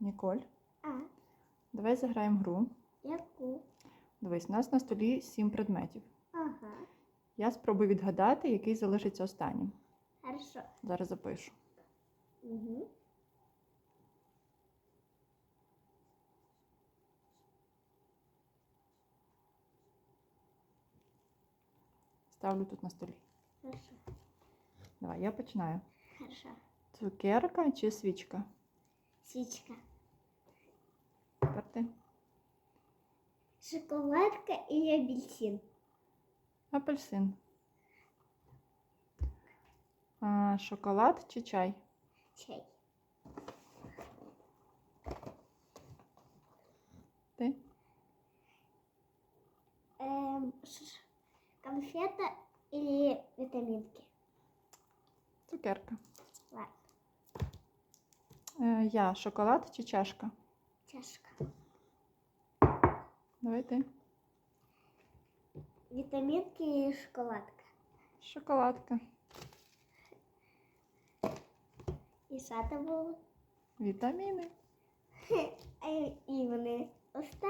Ніколь, А, давай заграємо гру. яку? Дивись, у нас на столі сім предметів. Ага. Я спробую відгадати, який залишиться останнім. Хорошо. Зараз запишу. Угу. Ставлю тут на столі. Хорошо. Давай, я починаю. Хорошо. Цукерка чи свічка? Свічка. Тепер ти. Шоколадка і апельсин. Апельсин. А, шоколад чи чай? Чай. Ти? Ш- конфета или витаминки? Цукерка. Ладно. Е, я шоколад чи чашка? Чашка. Давай ти. Витаминки и шоколадка. Шоколадка. І що це було? Вітаміни. І вони остались.